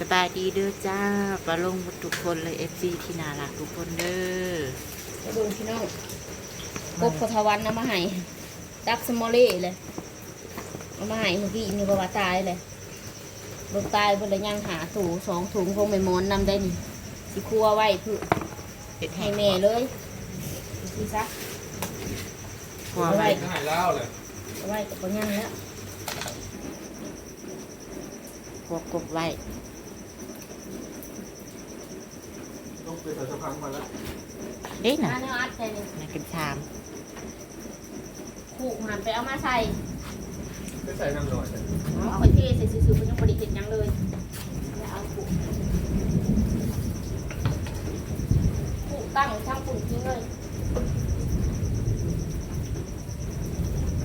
สบายดีเด้อจ้าปลาลงหมดทุกคนเลยเอฟซีที่น่ารักทุกคนเด้อไปดูพี่น้องกบพทวันเอามาให้ดักสมอลเล่เลยเอามาให้เมื่อกี้นี่ก็ว่าตายเลยลงตายเพิ่นเลยยังหาถูสองถุงคงไม่มอนนำได้นี่สิครัวไว้เพื่อเฮ็ดให้ให้แม่เลยสิซะครัวไว้หายแล้วเลยเอาไว้กับปัญญาแล้วครัวกบไว้ ต้องไปใส่สะพังมาแล้วเด้น่ะมาเนื้ออัดใส่นี่มากินชามขู่หันไปเอามาใส่ไม่ใส่น้ำหน่อยเลยเอาไปเทใส่ซื่อๆเพิ่นยังบ่ได้เฮ็ดหยังเลยแล้วเอาขู่ขู่ตั้งช่างปุ่นทิ้งเลย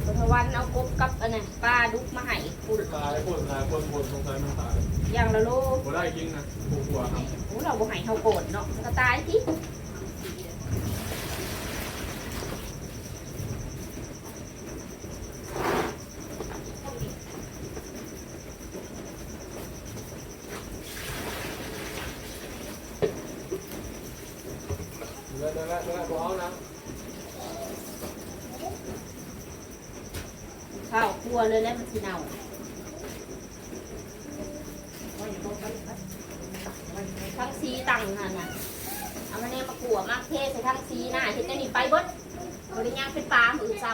พทวันเอากบกับอันนั้นปลาดุกมาให้ปุ่นตายปวดตายปวดปวดสงสัยมันตาย อย่างละโลบ่ได้จริงนะหัวหัวครับโอ้เราบ่ให้เฮาโกรธเนาะมันก็ตายที่แล้วแล้วแล้วแล้วเอานะข้าวคั่วเลยแล้วมันสิเน่า ทีตังนั่นน่ะเอามาเนี่ยมากลัวมากเทใส่ทั้งซีหน้าเห็นได้นี่ไปเบิดบริย่างเป็นปลาหมือเศร้า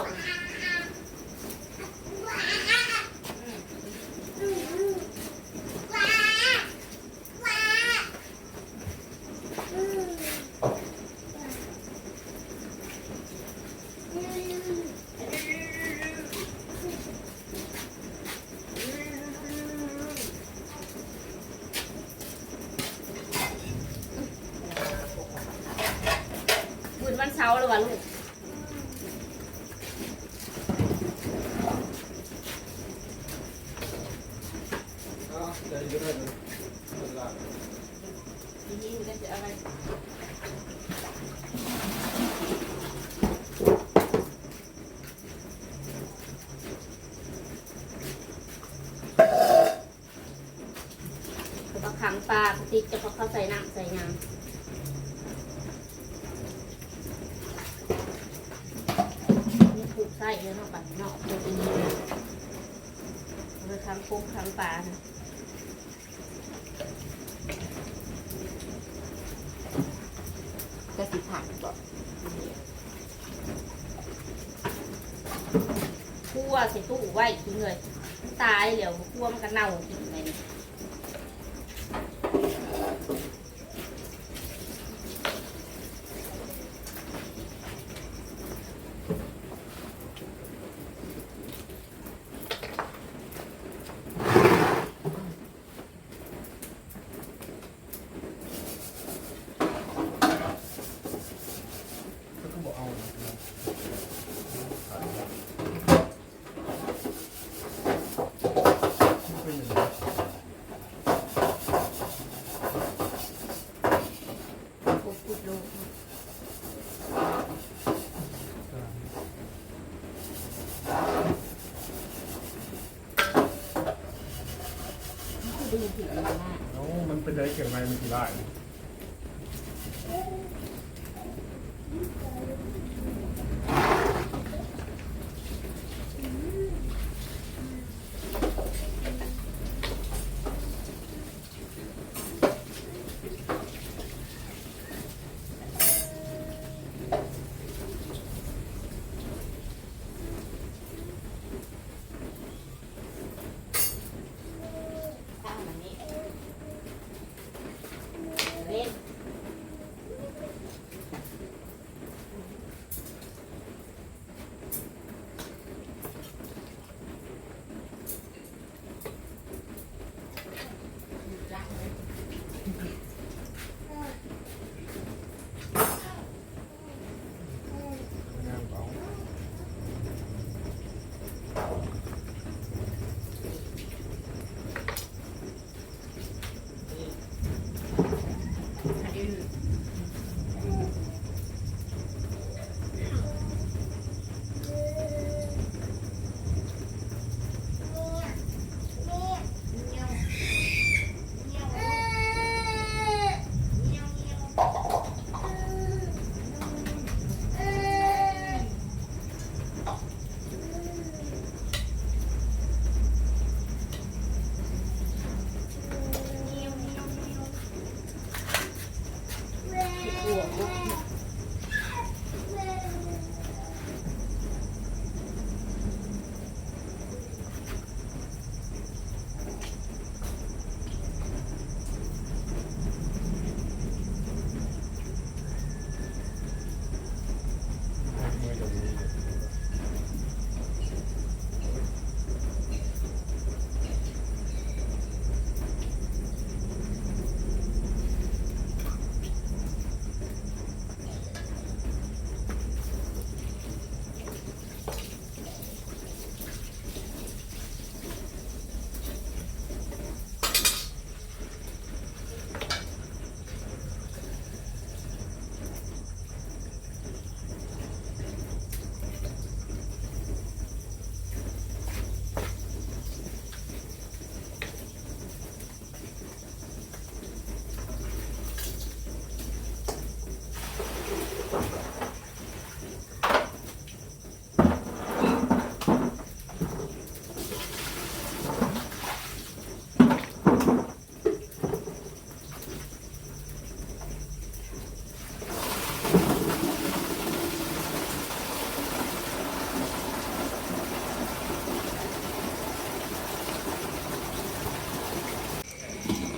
เสาร์เลยว่ะลูกทีนี้มันจะอะไรแล้วก็ขังปลาติดจะพอเขาใส่น้ำใส่น้ำนี่ผูกไส้ เลยเนาะปัดเนาะตัวนี้เลยขังกุ้งขังปลานะก็สิผักบ่อนคั่วใส่ตู้ไว้ทิ้งเลยตายเดี๋ยวคั่วมันก็เน่าทิ้งไปนี่ ก็บอกเอา ปุ๊บปุ๊บลงดีผิด มากเอามันเป็นได้เกี่ยวกับอะไรมันกี่ไร่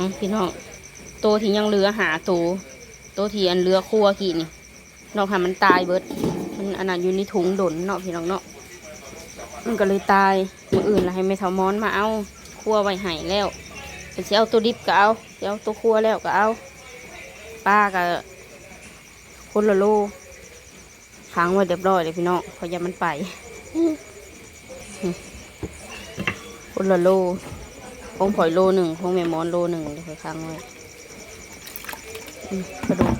อืมพี่น้องโตวที่ยังเหลือหาโตวโตวที่อันเหลือครัวกี่นี่นอกหามันตายเบิดมันอันนั้นอยู่ในถุงดนเนาะพี่น้องเนาะมันก็เลยตายมืออื่นล้วให้แม่เทามอนมาเอาครัวไว้ให้แล้วเป็นสิเอาตัวดิบก็เอาเสิเอาตัวครัวแล้วก็เอาป้าก็คนละโลค้างไว้เรียบร้อยเลยพี่น้องเพราะอยามันไปคนละโล คงผอยโลหนึ่งคงแม่มอนโลหนึ่งเดี๋ยวค่อยค้างไว้อืมกระดูก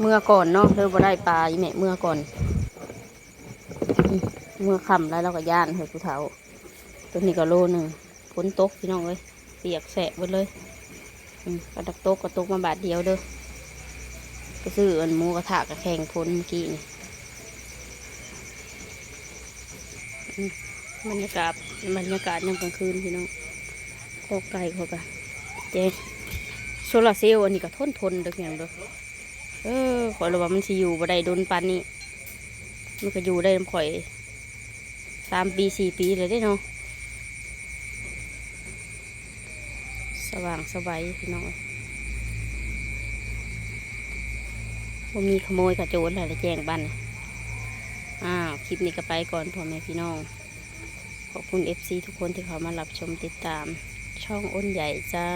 เมื่อก่อนเนาะเธอบ่ได้ปลาอีแม่เมื่อก่อน เมื่อค่ำแล้วเราก็ย่านเฮ้ยผู้เฒ่า ตัวนี้ก็โลหนึ่งฝนตกพี่น้องเลยเปียกแสะหมดเลยกระดักตกก็ตกมาบาทเดียวเด้อไปซื้ออันมูกระทะกับแข่งพ้นเมื่อกี้นี่ บรรยากาศบรรยากาศยามกลางคืนพี่น้องโคกไก่เขากะเจ๊โซลาร์เซลล์อันนี้ก็ทนทนเด็กอย่างเด้อเออข่อยรู้ว่ามันสิอยู่บ่ได้โดนปานนี้มันก็อยู่ได้นำข่อยสามปีสี่ปีเลยได้เนาะสว่างสบายพี่น้องว่ามีขโมยกระโจนอะไรแจ้งบ้านอ้าวคลิปนี้ก็ไปก่อนพ่อแม่พี่น้อง ขอบคุณ FC ทุกคนที่เขามารับชมติดตามช่องอ้นใหญ่จ้า